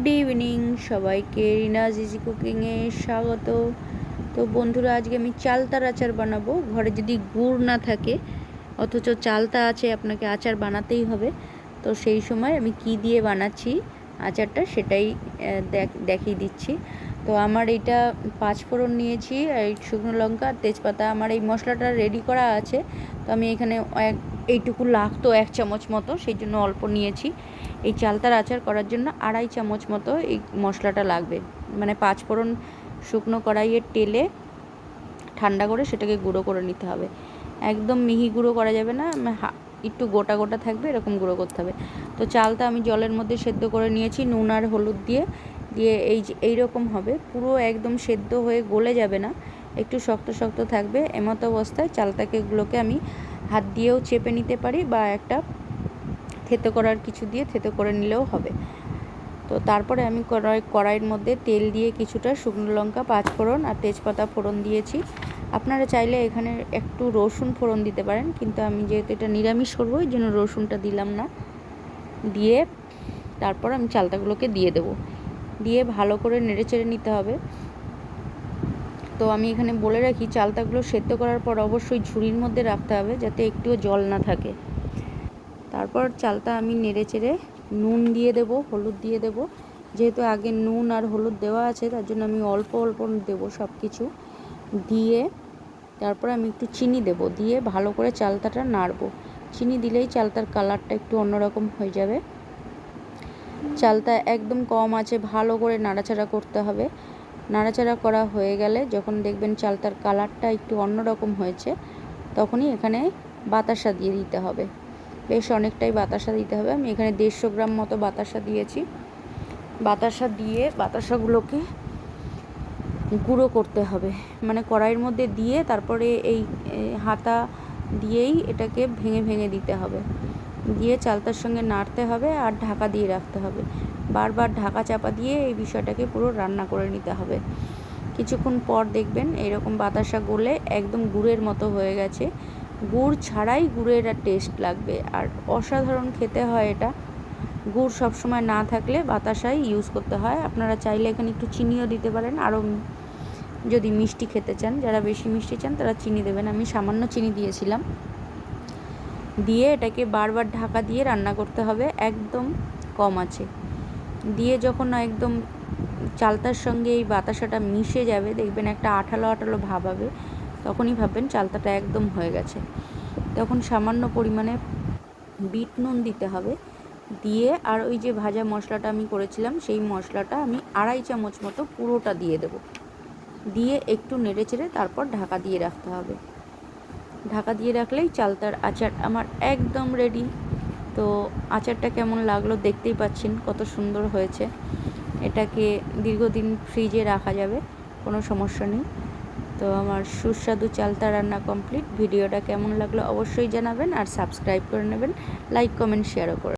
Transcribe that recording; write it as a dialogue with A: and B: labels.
A: Good evening সবাইকে Rinaz easy কুকিংয়ে স্বাগত। তো বন্ধুরা, আজকে আমি চালতার আচার বানাবো। ঘরে যদি গুড় না থাকে, অথচ চালতা আছে, আপনাকে আচার বানাতেই হবে। তো সেই সময় আমি কি দিয়ে বানাচ্ছি, আচারটা সেটাই দেখিয়ে দিচ্ছি। তো আমার এইটা পাঁচ ফোড়ন নিয়েছি, এই শুকনো লঙ্কা, তেজপাতা, আমার এই মশলাটা রেডি করা আছে। তো আমি এখানে এক এইটুকু লাগতো এক চামচ মতো, সেই জন্য অল্প নিয়েছি। এই চালতার আচার করার জন্য আড়াই চামচ মতো এই মশলাটা লাগবে। মানে পাঁচ ফোড়ন শুকনো কড়াইয়ের তেলে ঠান্ডা করে সেটাকে গুঁড়ো করে নিতে হবে। একদম মিহি গুঁড়ো করা যাবে না একটু গোটা গোটা থাকবে, এরকম গুঁড়ো করতে হবে। তো চালটা আমি জলের মধ্যে সেদ্ধ করে নিয়েছি, নুন আর হলুদ দিয়ে দিয়ে এই যে, এইরকম হবে। পুরো একদম সেদ্ধ হয়ে গলে যাবে না, একটু শক্ত শক্ত থাকবে। এমতো অবস্থায় চালতাকেগুলোকে আমি হাত দিয়েও চেপে নিতে পারি বা একটা থেতো করার কিছু দিয়ে থেতো করে নিলেও হবে। তো তারপরে আমি কড়াই, কড়াইয়ের মধ্যে তেল দিয়ে কিছুটা শুকনো লঙ্কা পাঁচ ফোড়ন আর তেজপাতা ফোড়ন দিয়েছি। আপনারা চাইলে এখানে একটু রসুন ফোড়ন দিতে পারেন, কিন্তু আমি যেহেতু এটা নিরামিষ করব ওই জন্য রসুনটা দিলাম না। দিয়ে তারপর আমি চালতাগুলোকে দিয়ে দেবো। দিয়ে ভালো করে নেড়ে চেড়ে নিতে হবে। তো আমি এখানে বলে রাখি, চালতাগুলো সেদ্ধ করার পর অবশ্যই ঝুড়ির মধ্যে রাখতে হবে যাতে একটুও জল না থাকে। তারপর চালটা আমি নেড়ে চেড়ে নুন দিয়ে দেব, হলুদ দিয়ে দেব। যেহেতু আগে নুন আর হলুদ দেওয়া আছে, তার জন্য আমি অল্প অল্প দেবো সব কিছু দিয়ে তারপর আমি একটু চিনি দেব, দিয়ে ভালো করে চালতাটা নাড়বো। চিনি দিলেই চালতার কালারটা একটু অন্যরকম হয়ে যাবে। চালটা একদম কম আছে, ভালো করে নাড়াচাড়া করতে হবে। নাড়াচাড়া করা হয়ে গেলে যখন দেখবেন চালতার কালারটা একটু অন্যরকম হয়েছে, তখনই এখানে বাতাসা দিয়ে দিতে হবে। বেশ অনেকটাই বাতাসা দিতে হবে। আমি এখানে দেড়শো গ্রাম মতো বাতাসা দিয়েছি। বাতাসা দিয়ে বাতাসাগুলোকে গুঁড়ো করতে হবে। মানে কড়াইয়ের মধ্যে দিয়ে তারপরে এই হাতা দিয়েই এটাকে ভেঙে ভেঙে দিতে হবে। দিয়ে চালতার সঙ্গে নাড়তে হবে আর ঢাকা দিয়ে রাখতে হবে। বারবার ঢাকা চাপা দিয়ে এই বিষয়টাকে পুরো রান্না করে নিতে হবে। কিছুক্ষণ পর দেখবেন এরকম বাতাসা গলে একদম গুড়ের মতো হয়ে গেছে। গুড় ছাড়াই গুড়ের টেস্ট লাগবে। আর অসাধারণ খেতে হয় এটা। গুড় সবসময় না থাকলে বাতাসাই ইউজ করতে হয়। আপনারা চাইলে এখানে একটু চিনিও দিতে পারেন। আরও যদি মিষ্টি খেতে চান, যারা বেশি মিষ্টি চান তারা চিনি দেবেন। আমি সামান্য চিনি দিয়েছিলাম। দিয়ে এটাকে বারবার ঢাকা দিয়ে রান্না করতে হবে। একদম কম আছে। দিয়ে যখন একদম চালতার সঙ্গে এই বাতাসাটা মিশে যাবে, দেখবেন একটা আঠালো আঠালো ভাব হবে, তখনই ভাববেন চালতাটা একদম হয়ে গেছে। তখন সামান্য পরিমাণে বিট নুন দিতে হবে, দিয়ে আর ওই যে ভাজা মশলাটা আমি করেছিলাম, সেই মশলাটা আমি আড়াই চামচ মতো পুরোটা দিয়ে দেব। দিয়ে একটু নেড়ে চেড়ে তারপর ঢাকা দিয়ে রাখতে হবে। ঢাকা দিয়ে রাখলেই চালতার আচার আমার একদম রেডি তো আচারটা কেমন লাগল দেখতেই পাচ্ছেন কত সুন্দর হয়েছে। এটাকে দীর্ঘদিন ফ্রিজে রাখা যাবে, কোনো সমস্যা নেই। তো আমার সুস্বাদু চালতা রান্না কমপ্লিট ভিডিওটা কেমন লাগল অবশ্যই জানাবেন আর সাবস্ক্রাইব করে নেবেন। লাইক কমেন্ট শেয়ারও করে